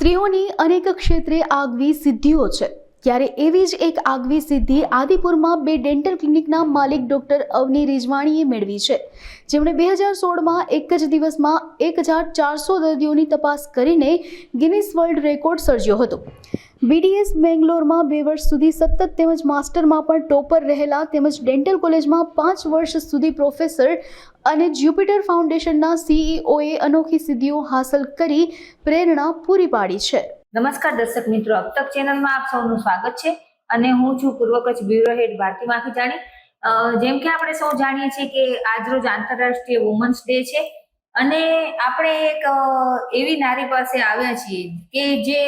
સ્ત્રીઓની અનેક ક્ષેત્રે આગવી સિદ્ધિઓ છે. ત્યારે એવી જ એક આગવી સિદ્ધિ આદિપુરમાં બે ડેન્ટલ ક્લિનિકના માલિક ડોક્ટર અવની રિજવાણીએ મેળવી છે. જેમણે બે હજાર સોળમાં એક જ દિવસમાં એક હજાર ચારસો દર્દીઓની તપાસ કરીને ગિનિસ વર્લ્ડ રેકોર્ડ સર્જ્યો હતો. બીડીએસ બેંગ્લોરમાં બે વર્ષ સુધી સતત તેમજ માસ્ટરમાં પણ ટોપર રહેલા તેમજ ડેન્ટલ કોલેજમાં પાંચ વર્ષ સુધી પ્રોફેસર અને જ્યુપિટર ફાઉન્ડેશનના સીઈઓએ અનોખી સિદ્ધિઓ હાંસલ કરી, પ્રેરણા પૂરી પાડી છે. નમસ્કાર દર્શક મિત્રો, અબ તક ચેનલમાં આપ સૌનું સ્વાગત છે અને હું છું પૂર્વ કચ્છ બ્યુરો હેડ ભારતી જાણી. જેમ કે આપણે સૌ જાણીએ છીએ કે આજરોજ આંતરરાષ્ટ્રીય વુમન્સ ડે છે. અને આપણે એક એવી નારી પાસે આવ્યા છીએ કે જે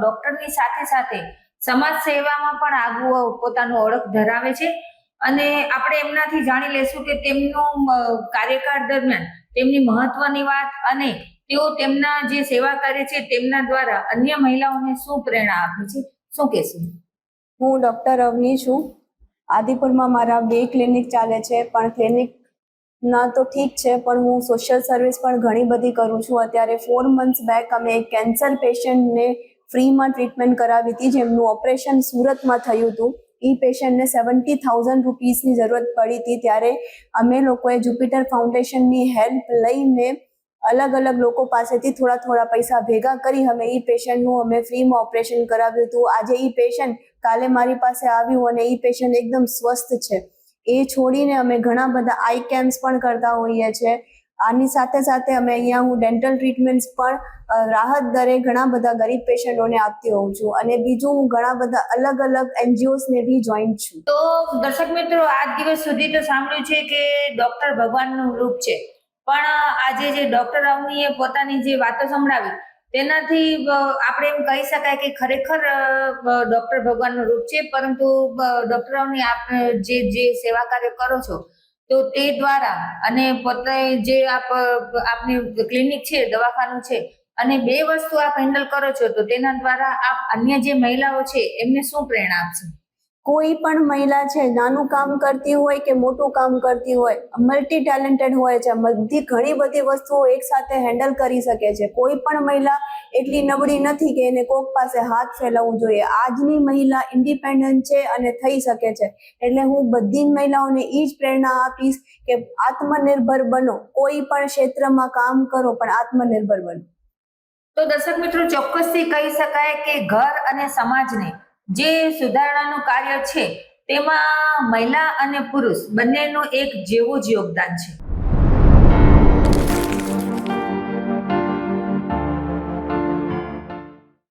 ડોક્ટરની સાથે સાથે સમાજ સેવામાં પણ આગવું પોતાનું ઓળખ ધરાવે છે. અને આપણે એમનાથી જાણી લેશું કે તેમનું કાર્યકાળ દરમિયાન તેમની મહત્વની વાત અને તેઓ તેમના જે સેવા કરે છે તેમના દ્વારા અન્ય મહિલાઓને શું પ્રેરણા આપે છે? શું કહેશું? હું ડૉક્ટર અવની છું. આદિપુરમાં મારા બે ક્લિનિક ચાલે છે, પણ ક્લિનિક ના, તો ઠીક છે, પણ હું સોશિયલ સર્વિસ પણ ઘણી બધી કરું છું. અત્યારે ફોર મંથ્સ બેક અમે એક કેન્સર પેશન્ટને ફ્રીમાં ટ્રીટમેન્ટ કરાવી હતી, જેમનું ઓપરેશન સુરતમાં થયું હતું. એ પેશન્ટને સેવન્ટી થાઉઝન્ડ રૂપીસની જરૂરત પડી હતી. ત્યારે અમે લોકોએ જુપિટર ફાઉન્ડેશનની હેલ્પ લઈને અલગ અલગ લોકો પાસેથી થોડા થોડા પૈસા ભેગા કરી અમે એ પેશન્ટનું અમે ફ્રીમાં ઓપરેશન કરાવ્યું હતું. આજે એ પેશન્ટ કાલે મારી પાસે આવ્યું અને એ પેશન્ટ એકદમ સ્વસ્થ છે. એ છોડીને અમે ઘણા બધા આઈ કેમ્પ્સ પણ કરતા હોઈએ છીએ. આની સાથે સાથે અમે અહીંયા હું ડેન્ટલ ટ્રીટમેન્ટ્સ પણ રાહત દરે ઘણા બધા ગરીબ પેશન્ટોને આપતી હોઉં છું. અને બીજું હું ઘણા બધા અલગ અલગ એનજીઓસને બી જોઈન્ટ છું. તો દર્શક મિત્રો, આજ દિવસ સુધી તો સાંભળ્યું છે કે ડોક્ટર ભગવાનનું રૂપ છે. પણ આજે જે ડોક્ટર અવનીએ પોતાની જે વાતો સંભળાવી તેનાથી આપણે એમ કહી શકાય કે ખરેખર ડોક્ટર ભગવાનનું રૂપ છે, પરંતુ ડોક્ટરોની આપણે આપ જે જે સેવા કાર્ય કરો છો, તો તે દ્વારા અને પોતે જે આપ આપની ક્લિનિક છે, દવાખાનું છે, અને બે વસ્તુ આપ હેન્ડલ કરો છો, તો તેના દ્વારા આપ અન્ય જે મહિલાઓ છે, એમને શું પ્રેરણા આપશો? કોઈ પણ મહિલા છે, નાનું કામ કરતી હોય કે મોટું કામ કરતી હોય મલ્ટી ટેલેન્ટેડ હોય છે, બધી ઘણી બધી વસ્તુઓ એકસાથે હેન્ડલ કરી શકે છે. કોઈ પણ મહિલા એટલી નબળી નથી કે એને કોક પાસે હાથ ફેલાવવું જોઈએ. આજની મહિલા ઇન્ડિપેન્ડન્ટ છે અને થઈ શકે છે. એટલે હું બધી જ મહિલાઓને એ જ પ્રેરણા આપીશ કે આત્મનિર્ભર બનો. કોઈ પણ ક્ષેત્રમાં કામ કરો, પણ આત્મનિર્ભર બનો. તો દર્શક મિત્રો, ચોક્કસથી કહી શકાય કે ઘર અને સમાજને જે સુધારણાનું કાર્ય છે તેમાં મહિલા અને પુરુષ બંનેનું એક જેવું જ યોગદાન છે.